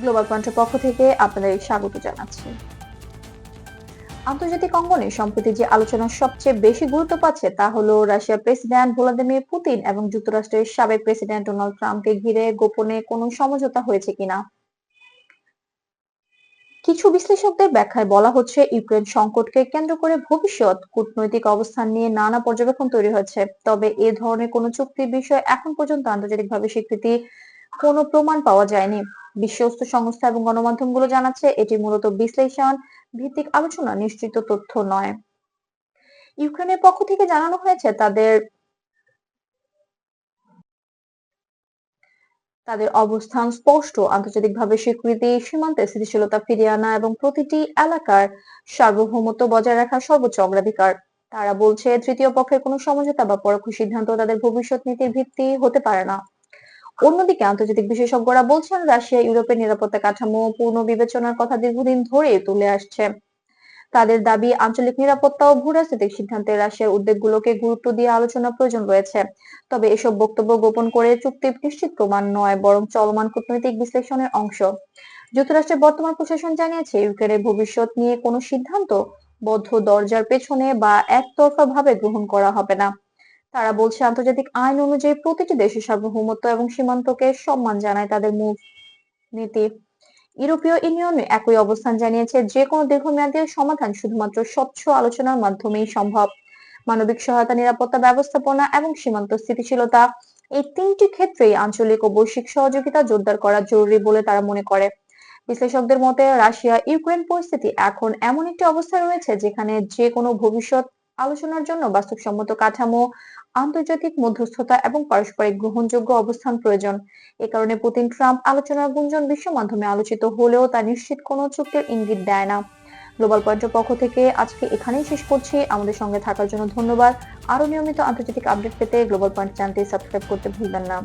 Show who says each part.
Speaker 1: Global পয়েন্টের পক্ষ থেকে আপনাদের স্বাগত জানাচ্ছি। আন্তর্জাতিক অঙ্গনে সম্প্রতি যে আলোচনা সবচেয়ে বেশি গুরুত্ব পাচ্ছে তা হলো রাশিয়ার প্রেসিডেন্ট ভ্লাদিমির পুতিন এবং যুক্তরাষ্ট্রের সাবেক প্রেসিডেন্ট ডোনাল্ড ট্রাম্পকে ঘিরে গোপনে কোনো সমঝোতা হয়েছে কিনা? কিছু বিশ্লেষকদের ব্যাখ্যায় বলা হচ্ছে, ইউক্রেন সংকটকে কেন্দ্র করে ভবিষ্যৎ কূটনৈতিক অবস্থান নিয়ে নানা পর্যবেক্ষণ তৈরি হয়েছে তবে এ ধরনের কোনো চুক্তির বিষয়ে এখন পর্যন্ত আন্তর্জাতিকভাবে স্বীকৃতি কোনো প্রমাণ পাওয়া যায়নি। বিশ্বস্ত সংস্থা এবং গণমাধ্যমগুলো জানাচ্ছে, এটি মূলত বিশ্লেষণ ভিত্তিক আলোচনা, নিশ্চিত তথ্য নয়। ইউক্রেনের পক্ষ থেকে জানানো হয়েছে, তাদের তাদের অবস্থান স্পষ্ট। আন্তর্জাতিকভাবে স্বীকৃতি, সীমান্তে স্থিতিশীলতা ফিরিয়ে আনা এবং প্রতিটি এলাকার সার্বভৌমত্ব বজায় রাখা সর্বোচ্চ অগ্রাধিকার। তারা বলছে, তৃতীয় পক্ষের কোনো সমঝোতা বা পরোক্ষ সিদ্ধান্ত তাদের ভবিষ্যৎ নীতির ভিত্তি হতে পারে না। অন্যদিকে আন্তর্জাতিক বিশেষজ্ঞরা বলছেন, রাশিয়া, ইউরোপের নিরাপত্তা কাঠামো পূর্ণ বিবেচনার কথা দীর্ঘদিন ধরে তুলে আসছে। তাদের দাবি, আঞ্চলিক নিরাপত্তা ও ভূরাজনৈতিক সিদ্ধান্তে রাশিয়ার উদ্বেগগুলোকে গুরুত্ব দিয়ে আলোচনা প্রয়োজন রয়েছে। তবে এসব বক্তব্য গোপন করে চুক্তি নিশ্চিত প্রমাণ নয়, বরং চলমান কূটনৈতিক বিশ্লেষণের অংশ। যুক্তরাষ্ট্রের বর্তমান প্রশাসন জানিয়েছে, ইউক্রেনের ভবিষ্যৎ নিয়ে কোনো সিদ্ধান্ত বদ্ধ দরজার পেছনে বা একতরফা ভাবে গ্রহণ করা হবে না। তারা বলছে, আন্তর্জাতিক আইন অনুযায়ী প্রতিটি দেশের সার্বভৌমত্ব এবং সীমান্তকে সম্মান জানায় তাদের মূল নীতি। ইউরোপীয় ইউনিয়ন একই অবস্থান জানিয়েছে যে কোনো দীর্ঘমেয়াদী সমাধান শুধুমাত্র স্বচ্ছ আলোচনার মাধ্যমেই সম্ভব। মানবিক সহায়তা, নিরাপত্তা ব্যবস্থাপনা এবং সীমান্ত স্থিতিশীলতা, এই তিনটি ক্ষেত্রেই আঞ্চলিক ও বৈশ্বিক সহযোগিতা জোরদার করা জরুরি বলে তারা মনে করে। বিশ্লেষকদের মতে রাশিয়া ইউক্রেন পরিস্থিতি এখন এমন একটি অবস্থায় রয়েছে যেখানে যে কোনো ভবিষ্যৎ আলোচনার জন্য বাস্তবসম্মত কাঠামো, আন্তর্জাতিক মধ্যস্থতা এবং পারস্পরিক গ্রহণযোগ্য অবস্থান প্রয়োজন। এ কারণে পুতিন, ট্রাম্প আলোচনার গুঞ্জন বিশ্ব মাধ্যমে আলোচিত হলেও তা নিশ্চিত কোনো চুক্তির ইঙ্গিত দেয় না। গ্লোবাল পয়েন্টের পক্ষ থেকে আজকে এখানেই শেষ করছি। আমাদের সঙ্গে থাকার জন্য ধন্যবাদ। আরও নিয়মিত আন্তর্জাতিক আপডেট পেতে গ্লোবাল পয়েন্ট চ্যানেলটি সাবস্ক্রাইব করতে ভুলবেন না।